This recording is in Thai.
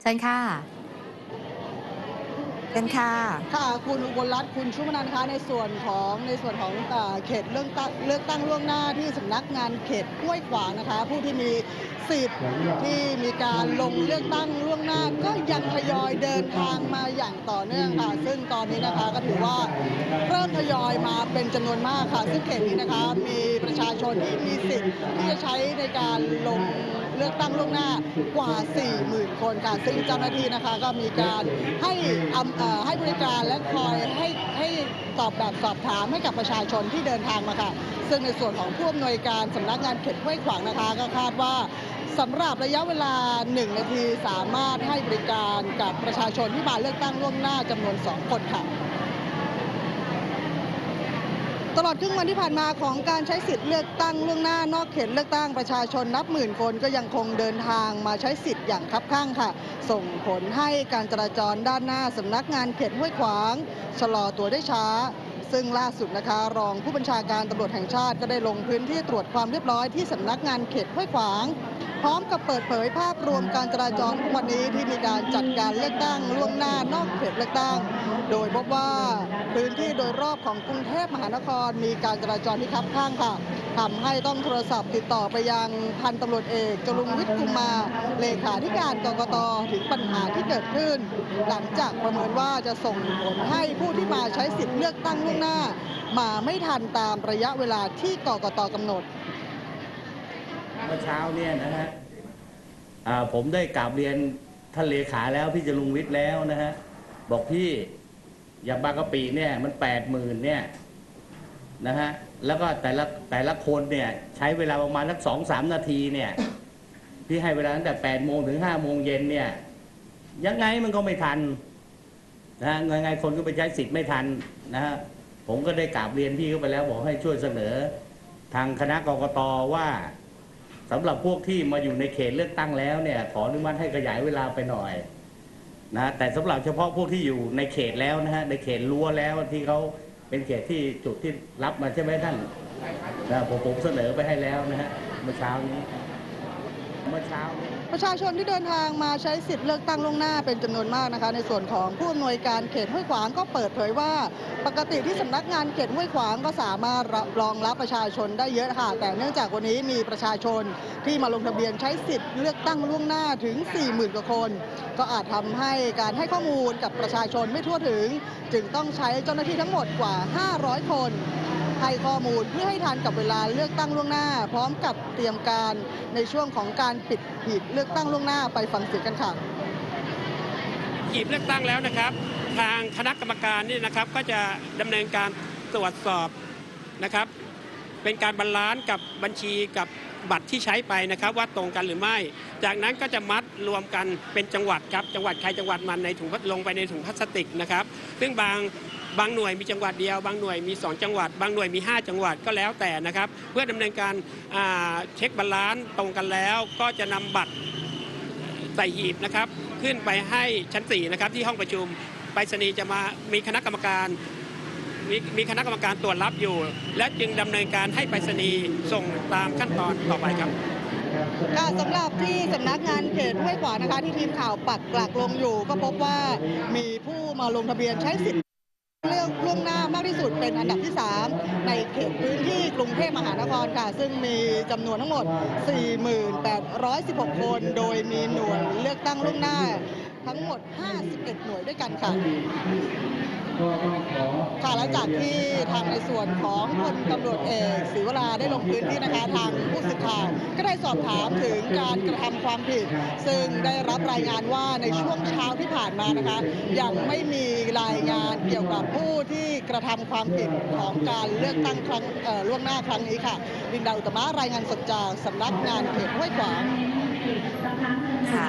เชิญค่ะ กันค่ะ ค่ะ คุณอุบลรัตน์คุณชุมนันคะในส่วนของในส่วนของเขตเลือกตั้งเลือกตั้งล่วงหน้าที่สำนักงานเขตห้วยขวางนะคะ ผู้ที่มีสิทธิ์ที่มีการลงเลือกตั้งล่วงหน้า ก็ยังทยอยเดินทางมาอย่างต่อเนื่องค่ะ ซึ่งตอนนี้นะคะก็ถือว่าเริ่มทยอยมาเป็นจำนวนมากค่ะ ซึ่งเขตนี้นะคะมีประชาชนที่มีสิทธิ์ที่จะใช้ในการลงเลือกตั้งล่วงหน้ากว่า 40,000 คนค่ะซึ่งเจ้าหน้าที่นะคะก็มีการให้อำให้บริการและคอยให้ให้ตอบแบบสอบถามให้กับประชาชนที่เดินทางมาค่ะ ซึ่งในส่วนของผู้อำนวยการสำนักงานเขตห้วยขวางนะคะ ก็คาดว่าสำหรับระยะเวลา 1 นาทีสามารถให้บริการกับประชาชนที่มาเลือกตั้งล่วงหน้าจำนวน 2 คนค่ะ ตลอดครึ่งวันที่ผ่านมาของการใช้สิทธิ์เลือกตั้งล่วงหน้านอกเขตเลือกตั้งประชาชนนับหมื่นคนก็ยังคงเดินทางมาใช้สิทธิ์อย่างคับข้างค่ะ ส่งผลให้การจราจรด้านหน้าสำนักงานเขตห้วยขวาง ชะลอตัวได้ช้า ซึ่งล่าสุดนะคะ รองผู้บัญชาการตำรวจแห่งชาติก็ได้ลงพื้นที่ตรวจความเรียบร้อยที่สำนักงานเขตห้วยขวาง พร้อมกับเปิดเผยภาพรวมการจราจรวันนี้ที่มีการจัดการเลือกตั้งล่วงหน้านอกเขตเลือกตั้ง โดยพบว่าพื้นที่โดยรอบของกรุงเทพมหานคร มีการจราจรที่คับข้างค่ะทำให้ต้องโทรศัพท์ติดต่อไปยังพันตำรวจเอกจรุงวิทย์กุมมาเลขาธิการกกตถึงปัญหาที่เกิดขึ้น หลังจากประเมินว่าจะส่งผลให้ผู้ที่มาใช้สิทธิ์เลือกตั้งล่วงหน้า มาไม่ทันตามระยะเวลาที่กกตกำหนด เมื่อเช้าเนี่ยนะฮะผมได้กราบเรียนท่านเลขาแล้วพี่จรุงวิทย์แล้วนะฮะบอกพี่อย่างบางกะปิเนี่ยมันแปดหมื่นเนี่ยนะฮะแล้วก็แต่ละแต่ละคนเนี่ยใช้เวลาประมาณสักสองสามนาทีเนี่ยพี่ให้เวลาตั้งแต่แปดโมงถึงห้าโมงเย็นเนี่ยยังไงมันก็ไม่ทันนะฮะยังไงคนก็ไปใช้สิทธิ์ไม่ทันนะฮะผมก็ได้กราบเรียนพี่เข้าไปแล้วบอกให้ช่วยเสนอ ทางคณะกรกตว่า สำหรับพวกที่มาอยู่ในเขตเลือกตั้งแล้วเนี่ยขออนุมัติให้ขยายเวลาไปหน่อยนะแต่สำหรับเฉพาะพวกที่อยู่ในเขตแล้วนะฮะในเขตรั้วแล้วที่เขาเป็นเขตที่จุดที่รับมาใช่ไหมท่านนะผมผมเสนอไปให้แล้วนะฮะเมื่อเช้านี้เมื่อเช้านี้ ประชาชนที่เดินทางมาใช้สิทธิ์เลือกตั้งล่วงหน้าเป็นจำนวนมากนะคะ ในส่วนของผู้อำนวยการเขตห้วยขวางก็เปิดเผยว่า ปกติที่สำนักงานเขตห้วยขวางก็สามารถรองรับประชาชนได้เยอะค่ะ แต่เนื่องจากวันนี้มีประชาชนที่มาลงทะเบียนใช้สิทธิ์เลือกตั้งล่วงหน้าถึง 40,000กว่าคน ก็อาจทำให้การให้ข้อมูลกับประชาชนไม่ทั่วถึง จึงต้องใช้เจ้าหน้าที่ทั้งหมดกว่า 500 คน ให้ข้อมูลเพื่อให้ทันกับเวลาเลือกตั้งล่วงหน้า พร้อมกับเตรียมการในช่วงของการปิดหีบเลือกตั้งล่วงหน้าไปฟังเสียงกันค่ะหีบเลือกตั้งแล้วนะครับ ทางคณะกรรมการนี่นะครับก็จะดำเนินการตรวจสอบนะครับ เป็นการบรรลานซ์กับบัญชีกับบัตรที่ใช้ไปนะครับว่าตรงกันหรือไม่ จากนั้นก็จะมัดรวมกันเป็นจังหวัดครับจังหวัดใครจังหวัดมันในถุงลงไปในถุงพลาสติกนะครับ ซึ่งบาง บางหน่วยมีจังหวัดเดียว บางหน่วยมี 2 จังหวัด บางหน่วยมี 5 จังหวัดก็แล้วแต่นะครับ เพื่อดำเนินการาเช็คบาลานซ์ตรงกันแล้ว ก็จะนำบัตรใส่หีบนะครับ ขึ้นไปให้ชั้น4นะครับที่ห้องประชุมไปรษณีย์จะมามีคณะกรรมการมีมีคณะกรรมการตรวจรับอยู่ และจึงดำเนินการให้ไปรษณีย์ส่งตามขั้นตอนต่อไปครับค่ะสำหรับที่สำนักงานเขตห้วยขวางนะคะที่ทีมข่าวปักหลักลงอยู่ ก็พบว่ามีผู้มาลงทะเบียนใช้สิทธิ์ เลือกล่วงหน้ามากที่สุดเป็นอันดับที่ 3 ในเขตพื้นที่กรุงเทพมหานครค่ะ ซึ่งมีจำนวนทั้งหมด 4816คน โดยมีหน่วยเลือกตั้งล่วงหน้าทั้งหมด 51 หน่วยด้วยกันค่ะ ค่ะและจากที่ทางในส่วนของพลตำรวจเอกศรีวราได้ลงพื้นที่นะคะทางผู้สื่อข่าวก็ได้สอบถามถึงการกระทำความผิด ซึ่งได้รับรายงานว่าในช่วงเช้าที่ผ่านมานะคะ ยังไม่มีรายงานเกี่ยวกับผู้ที่กระทำความผิดของการเลือกตั้งครั้งล่วงหน้าครั้งนี้ค่ะลินดาอุตมะรายงานสดจากสำนักงานเขตห้วยขวางค่ะ